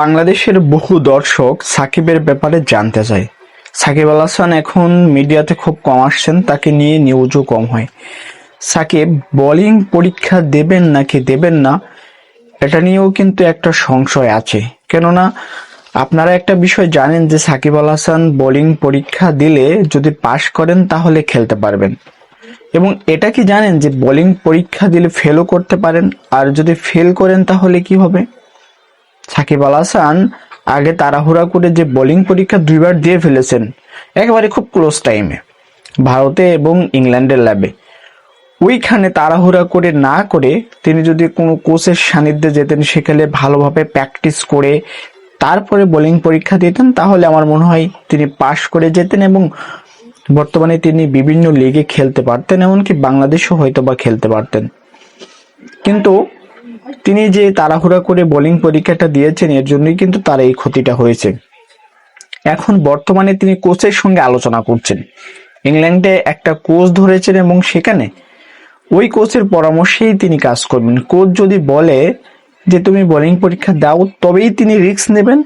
বাংলাদেশের বহু দর্শক সাকিবের ব্যাপারে জানতে চায়। সাকিব আল হাসান এখন মিডিয়াতে খুব কম আসছেন, তাকে নিয়ে নিউজও কম হয়। সাকিব বোলিং পরীক্ষা দেবেন নাকি দেবেন না, এটা নিয়েও কিন্তু একটা সংশয় আছে। কেননা, আপনারা একটা বিষয় জানেন যে সাকিব আল হাসান বোলিং পরীক্ষা দিলে যদি পাশ করেন তাহলে খেলতে পারবেন। এবং এটা কি জানেন যে বোলিং পরীক্ষা দিলে ফেলও করতে পারেন, আর যদি ফেল করেন তাহলে কি হবে? সাকিব আল হাসান আগে তাড়াহুড়া করে যে বোলিং পরীক্ষা দুইবার দিয়ে ফেলেছেন, একেবারে খুব ক্লোজ টাইমে ভারতে এবং ইংল্যান্ডের ল্যাবে ওইখানে তাড়াহুড়া করে না করে তিনি যদি কোনো কোচের সান্নিধ্যে যেতেন, সেখানে ভালোভাবে প্র্যাকটিস করে তারপরে বোলিং পরীক্ষা দিতেন, তাহলে আমার মনে হয় তিনি পাশ করে যেতেন এবং বর্তমানে তিনি বিভিন্ন লিগে খেলতে পারতেন, এমনকি বাংলাদেশও হয়তো বা খেলতে পারতেন। কিন্তু তিনি যে তাড়াহুড়া করে বোলিং পরীক্ষাটা দিয়েছেন, এর জন্যই কিন্তু তার এই ক্ষতিটা হয়েছে। এখন বর্তমানে তিনি কোচের সঙ্গে আলোচনা করছেন। ইংল্যান্ডে একটা কোচ ধরেছেন এবং সেখানে ওই কোচের পরামর্শেই তিনি কাজ করবেন। কোচ যদি বলে যে, তুমি বোলিং পরীক্ষা দাও, তবেই তিনি রিস্ক নেবেন।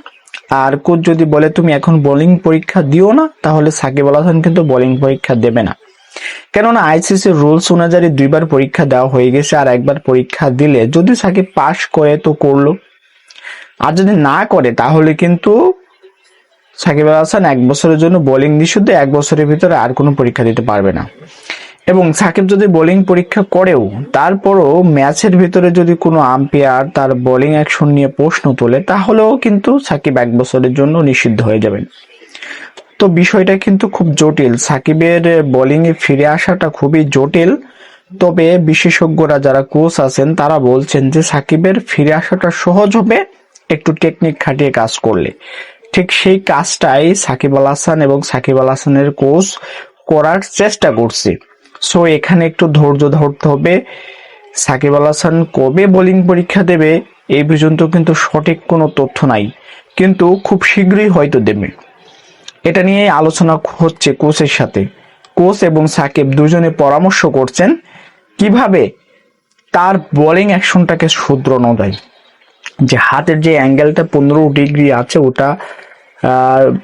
আর কোচ যদি বলে, তুমি এখন বোলিং পরীক্ষা দিও না, তাহলে সাকিব আল হাসান কিন্তু বোলিং পরীক্ষা দেবে না। কেননা আইসিসি রুলস অনুযায়ী দুইবার পরীক্ষা দেওয়া হয়ে গেছে আর একবার পরীক্ষা দিলে যদি সাকিব পাশ করে তো করল। আর যদি না করে, তাহলে কিন্তু সাকিব আল হাসান এক বছরের জন্য বোলিং নিষিদ্ধ, এক বছরের ভিতরে আর কোনো পরীক্ষা দিতে পারবে না। এবং সাকিব যদি বোলিং পরীক্ষা করেও, তারপরও ম্যাচের ভিতরে যদি কোনো আম্পায়ার তার বোলিং অ্যাকশন নিয়ে প্রশ্ন তোলে, তাহলেও কিন্তু সাকিব এক বছরের জন্য নিষিদ্ধ হয়ে যাবেন। তো বিষয়টা কিন্তু খুব জটিল। সাকিবের বোলিং এ ফিরে আসাটা খুবই জটিল। তবে বিশেষজ্ঞরা যারা কোচ আছেন, তারা বলছেন যে সাকিবের ফিরে আসাটা সহজ হবে একটু টেকনিক খাটিয়ে কাজ করলে। ঠিক সেই কাজটাই সাকিব আল হাসান এবং সাকিব আল হাসানের কোচ করার চেষ্টা করছে। সো এখানে একটু ধৈর্য ধরতে হবে। সাকিব আল হাসান কবে বোলিং পরীক্ষা দেবে, এই পর্যন্ত কিন্তু সঠিক কোনো তথ্য নাই। কিন্তু খুব শীঘ্রই হয়তো দেবে। এটা নিয়ে আলোচনা হচ্ছে কোচের সাথে। কোচ এবং সাকিব দুজনে পরামর্শ করছেন, কীভাবে তার বোলিং অ্যাকশনটাকে শুধরানো যায়। যে হাতের যে অ্যাঙ্গেলটা পনেরো ডিগ্রি আছে, ওটা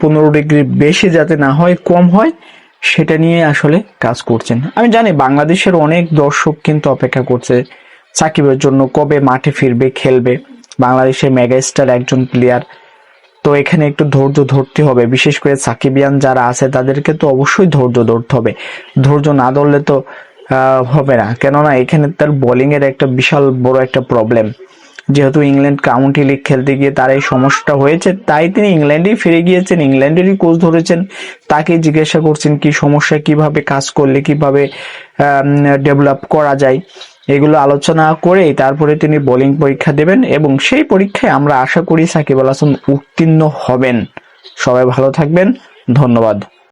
পনেরো ডিগ্রি বেশি যাতে না হয়, কম হয়, সেটা নিয়ে আসলে কাজ করছেন। আমি জানি বাংলাদেশের অনেক দর্শক কিন্তু অপেক্ষা করছে সাকিবের জন্য কবে মাঠে ফিরবে, খেলবে। বাংলাদেশের মেগাস্টার একজন প্লেয়ার তো এখানে একটু ধৈর্য ধরতে হবে। বিশেষ করে সাকিবিয়ান যারা আছে, তাদেরকে তো অবশ্যই ধৈর্য ধরতে হবে। ধৈর্য না ধরলে তো হবে না। কেননা এখানে তার বোলিং এর একটা বিশাল বড় একটা প্রবলেম যেহেতু ইংল্যান্ড কাউন্টি লিগ খেলতে গিয়ে তার এই সমস্যাটা হয়েছে, তাই তিনি ইংল্যান্ডেই ফিরে গিয়েছেন, ইংল্যান্ডেরই কোচ ধরেছেন। তাকে জিজ্ঞাসা করছেন কি সমস্যা, কীভাবে কাজ করলে, কীভাবে ডেভেলপ করা যায়। এগুলো আলোচনা করে তারপরে তিনি বোলিং পরীক্ষা দেবেন এবং সেই পরীক্ষায় আমরা আশা করি সাকিব আল হাসান উত্তীর্ণ হবেন। সবাই ভালো থাকবেন। ধন্যবাদ।